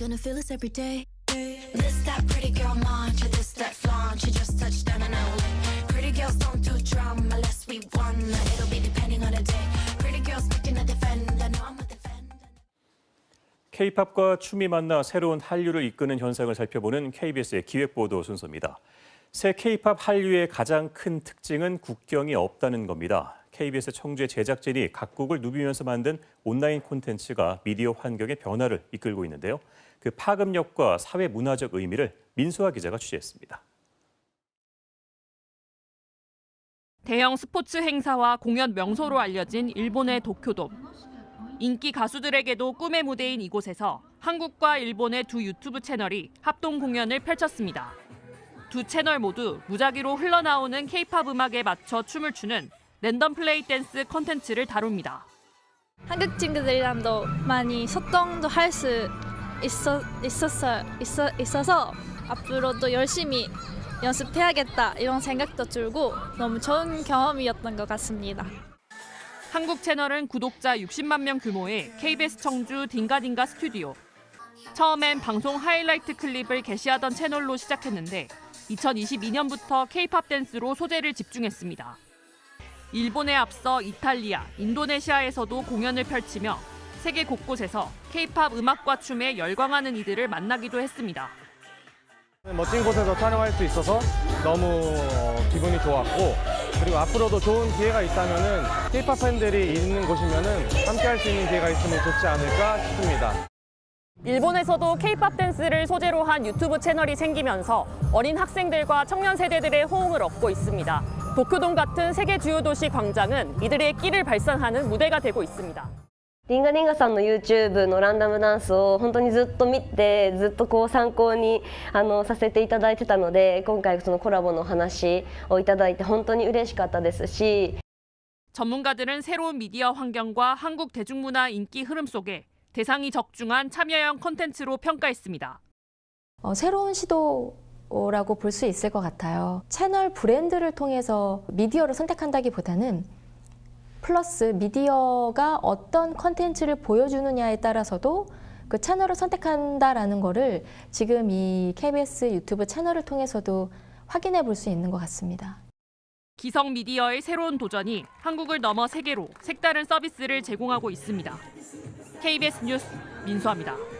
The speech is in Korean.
Gonna feel this every day. This that pretty girl mantra, this that flaunt. She just touched down in LA. Pretty girls don't do drama unless we wanna. It'll be depending on the day. Pretty girls picking a defender. No, I'm a defender. K-팝과 춤이 만나 새로운 한류를 이끄는 현상을 살펴보는 KBS의 기획보도 순서입니다. 새 K-팝 한류의 가장 큰 특징은 국경이 없다는 겁니다. KBS 청주의 제작진이 각국을 누비면서 만든 온라인 콘텐츠가 미디어 환경의 변화를 이끌고 있는데요. 그 파급력과 사회 문화적 의미를 민수아 기자가 취재했습니다. 대형 스포츠 행사와 공연 명소로 알려진 일본의 도쿄돔. 인기 가수들에게도 꿈의 무대인 이곳에서 한국과 일본의 두 유튜브 채널이 합동 공연을 펼쳤습니다. 두 채널 모두 무작위로 흘러나오는 K-팝 음악에 맞춰 춤을 추는 랜덤 플레이 댄스 컨텐츠를 다룹니다. 한국 친구들이랑도 많이 소통도 할 수 있어, 있었어, 있어, 있어서 앞으로도 열심히 연습해야겠다 이런 생각도 들고 너무 좋은 경험이었던 것 같습니다. 한국 채널은 구독자 60만 명 규모의 KBS 청주 딩가딩가 스튜디오. 처음엔 방송 하이라이트 클립을 게시하던 채널로 시작했는데 2022년부터 K-팝 댄스로 소재를 집중했습니다. 일본에 앞서 이탈리아, 인도네시아에서도 공연을 펼치며 세계 곳곳에서 K-팝 음악과 춤에 열광하는 이들을 만나기도 했습니다. 멋진 곳에서 촬영할 수 있어서 너무 어, 기분이 좋았고 그리고 앞으로도 좋은 기회가 있다면은 K-팝 팬들이 있는 곳이면은 함께 할 수 있는 기회가 있으면 좋지 않을까 싶습니다. 일본에서도 K-팝 댄스를 소재로 한 유튜브 채널이 생기면서 어린 학생들과 청년 세대들의 호응을 얻고 있습니다. 도쿄돔 같은 세계 주요 도시 광장은 이들의 끼를 발산하는 무대가 되고 있습니다. リンガリンガさんの YouTube のランダムダンスを本当にずっと見てずっとこう参考にあのさせていただいてたので今回そのコラボの話をいただいて本当に嬉しかったですし 전문가들은 새로운 미디어 환경과 한국 대중문화 인기 흐름 속에 대상이 적중한 참여형 콘텐츠로 평가했습니다. 어, 새로운 시도 라고 볼 수 있을 것 같아요. 채널 브랜드를 통해서 미디어를 선택한다기보다는 플러스 미디어가 어떤 컨텐츠를 보여주느냐에 따라서도 그 채널을 선택한다라는 거를 지금 이 KBS 유튜브 채널을 통해서도 확인해 볼 수 있는 것 같습니다. 기성 미디어의 새로운 도전이 한국을 넘어 세계로 색다른 서비스를 제공하고 있습니다. KBS 뉴스 민수아입니다.